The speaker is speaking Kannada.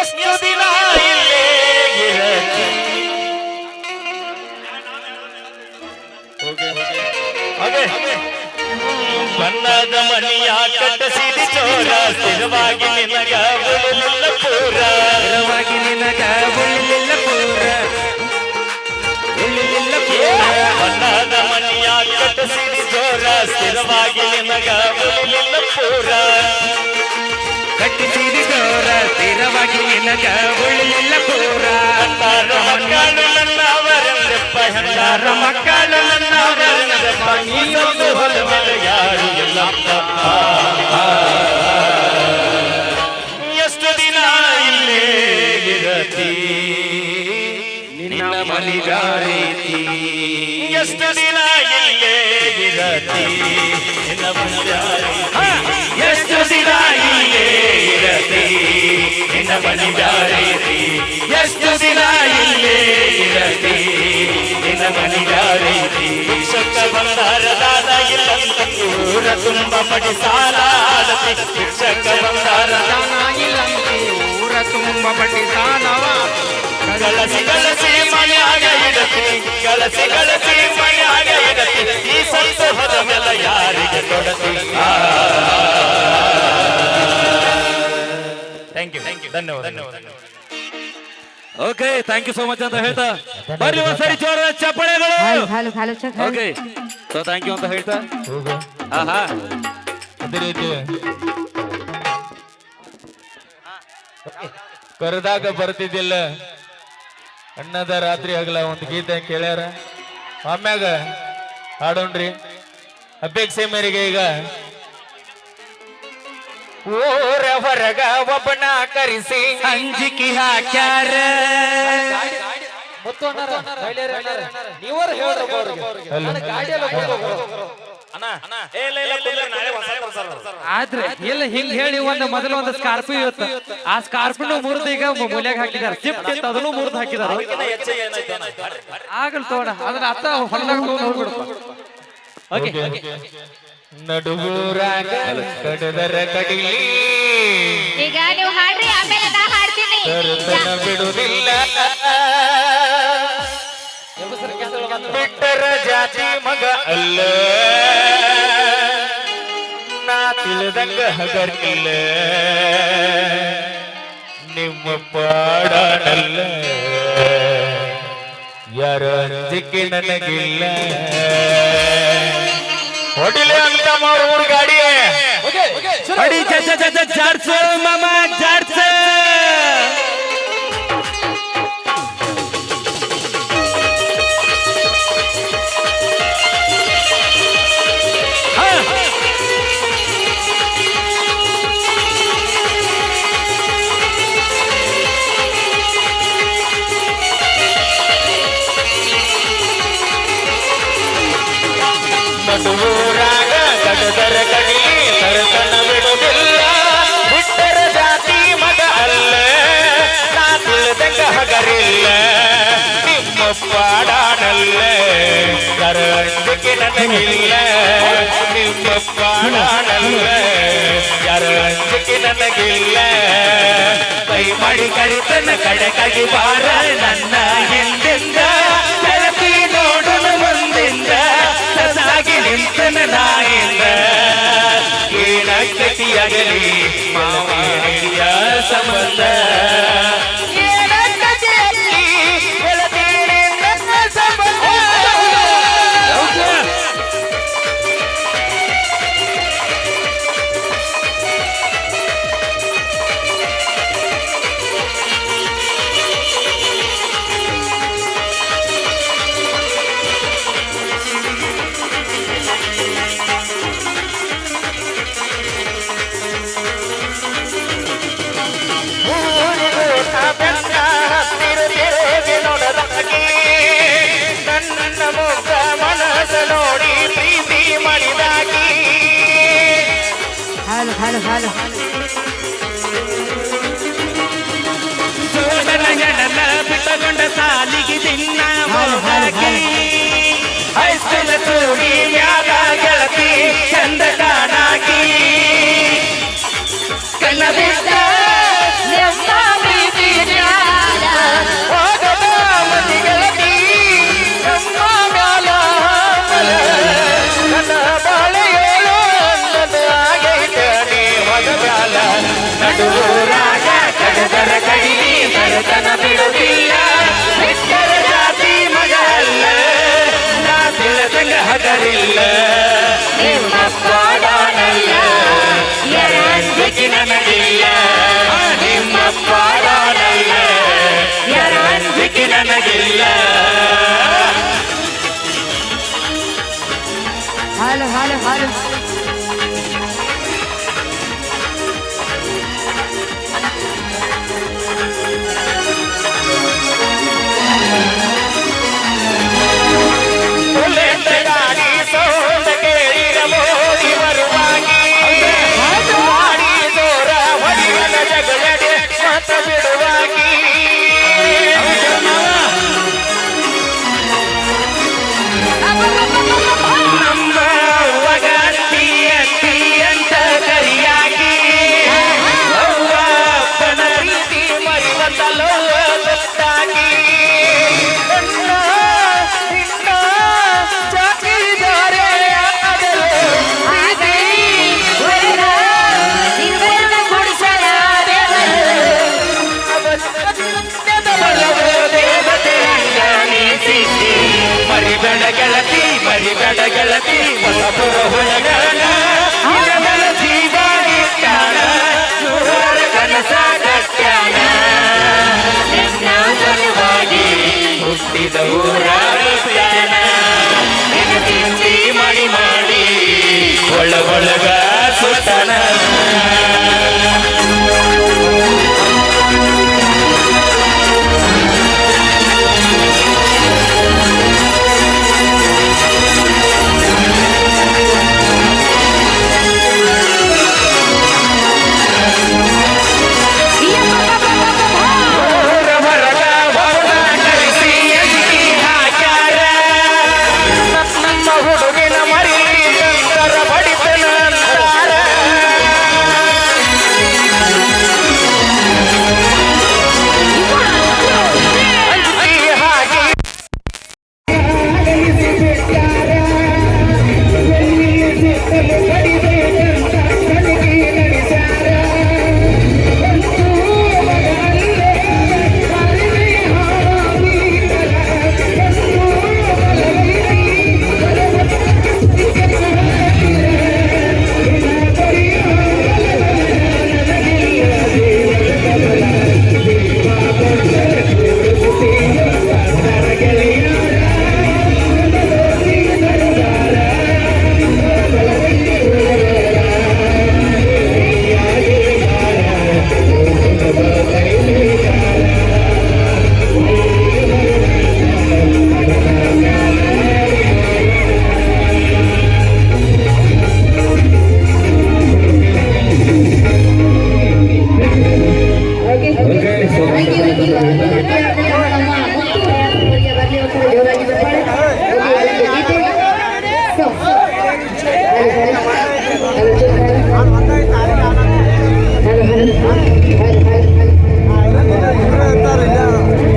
ಎಷ್ಟು ದಿನ ಇಲ್ಲೇ ಬಣ್ಣದ ಮನೆಯ ಕಟ್ಟಸಿರಿ ಚೋರ ಸ್ಥಿರವಾಗಿ ನಿನಗ ಉಳಿಲಿಲ್ಲ ಪೂರ. ಸ್ಥಿರವಾಗಿ ನಿನಗ ಉಳಿಲಿಲ್ಲ ಪೂರ ಉಳಿಲಿಲ್ಲ ಪೂರ. ಬಣ್ಣದ ಮನೆಯ ಕಟ್ಟಸಿರಿ ಚೋರ ಸ್ಥಿರವಾಗಿ ನಿನಗ ಉಳಿಲಿಲ್ಲ ಪೂರ. ನಿನಗ ಉಳಿಲಿಲ್ಲ ಪೂರ. ಹತ್ತಾರು ಮಕ್ಕಳು ನನ್ನವರೆಂದೆಪ್ಪ ಹೆಣ್ಣಾರು ಮಕ್ಕಳು ನನ್ನವರೆಂದೆಪ್ಪ ಈ ಒಂದು ಹೊಲ ಮೇಲೆ ಯಾರು ಎಷ್ಟು ದಿನ ಇಲ್ಲೇ ಇರತಿ? ನಿನ್ನ ಮನಿಗಾರೀತಿ ಎಷ್ಟು ದಿನ ಇಲ್ಲೇ ಇರತಿ? ನಿನ್ನ ಮನೆಯಾರಿ ಎಷ್ಟು ದಿನ ಇಲ್ಲೇ ಇರತಿ ನಿನ್ನ ಮನೆಯಾರೀತಿ ಎಷ್ಟು ದಿನ ಇಲ್ಲೇ ಇರತಿ ನಿನ್ನ ಬಂದಾರ ದಾದ ಇಲ್ಲಂತ ಊರ ತುಂಬ ಪಡಿ ಸಾಲ ಆಡತಿ ಶಿಕ್ಷಕ ಬಂದಾರ ಊರ ತುಂಬ ಬಡ್ಡಿ ಸಾಲವ ಕಳಸಿ ಕಳಸಿ ಮನೆಯಾಗ ಇಡತಿ ಕಳಸಿ ಕಳಸಿ ಮನೆಯಾಗ ಇಡತಿ ಈ ಸಂತೋಷದ ಮೇಲೆ ಯಾರಿಗೆ ಥ್ಯಾಂಕ್ ಧನ್ಯವಾದ okay thank you so much ಅಂತ ಹೇಳ್ತಾ. ಬರ್ಲಿ ಒಂದ್ಸರಿ ಜೋರ ಚಪ್ಪಳೆಗಳು. ಹಾಲು ಹಾಲು ಹಾಲು ಚಕ್ ಹಾಲು ಓಕೆ ಸೊ ಥ್ಯಾಂಕ್ ಯು ಅಂತ ಹೇಳ್ತಾ. ಹಾ ಹಾ ಅದೇ ರೀತಿ. ಕರೆದಾಗ ಬರ್ತಿದ್ದಿಲ್ಲ. ಅಣ್ಣದ ರಾತ್ರಿ ಆಗಲ ಒಂದು ಗೀತೆ ಕೇಳ್ಯಾರ. ಆಮ್ಯಾಗ ಹಾಡೋಣ್ರಿ. ಅಪೇಕ್ಷೆ ಮೇರೆಗೆ ಈಗ ಊರ ಹೊರಗ ಒಬ್ಬನ ಕರೆಸಿ. ಅಂಜಿಕೆ ಹಾಕ್ಯಾರ. ಆದ್ರೆ ಇಲ್ಲ ಹಿಂಗ್ ಹೇಳಿ ಒಂದು ಮೊದಲು ಒಂದು ಸ್ಕಾರ್ಪಿಯೋ ಇತ್ತು. ಆ ಸ್ಕಾರ್ಪಿಯೋ ಮುರಿದು ಈಗ ಮೂಲೆಗೆ ಹಾಕಿದಾರೆ. ಶಿಫ್ಟ್ ಇತ್ತು ಅದನ್ನು ಮುರಿದು ಹಾಕಿದಾರೆ. ಆಗಲ್ ತೋಣ ಅದನ್ನ ಅತ್ತ ಹೊಲದಾಗ ಓಕೆ ಓಕೆ ನಡುಗೂರಾಗ ಕಡದರ ಕಡಿಲಿ. ಈಗ ನೀವು ಹಾಡ್ರಿ ಆಮೇಲೆ ನಾ ಹಾಡ್ತೀನಿ. ಕರ್ತನ ಬಿಡುವುದಿಲ್ಲ. ಬಿಟ್ಟರ ಜಾತಿ ಮಗ ಅಲ್ಲ. ನಾ ತಿಳಿದಂಗ ಹಗರ್ನಿಲ್ಲ ನಿಮ್ಮ ಪಾಡಲ್ಲ ಯಾರ ಅಂಜಿಕೆ ನನಗಿಲ್ಲ. होटल अंगता मोर ऊर गाड़ी है। चाचा चाचा चार सौ ಪಾಡಾಡಲ್ಲ ಕರಂಜಿಕೆ ನನಗಿಲ್ಲ ನಿಮ್ಮ ಪಾಡಾಡಲ್ಲ ಕರಂಜಿಕೆ ನನಗಿಲ್ಲ ಕೈ ಮಾಡಿ ಕರಿತನ ಕಡೆಗಾಗಿ ಬಾರ ಹಾಲು ಮಿಕ್ಕಿ ನನಗಿಲ್ಲ ನಿಮ್ಮಪ್ಪ ನಾನಲ್ಲ ಯಾರ ಮರಿಬೇಡ ಗೆಳತಿ ಹೊಸಪುರ ಹುಳಗಾನ ಇಲ್ಲದನ ಜೀವ ಇಟ್ಟಾನ ನೂರಾರು ಕನಸ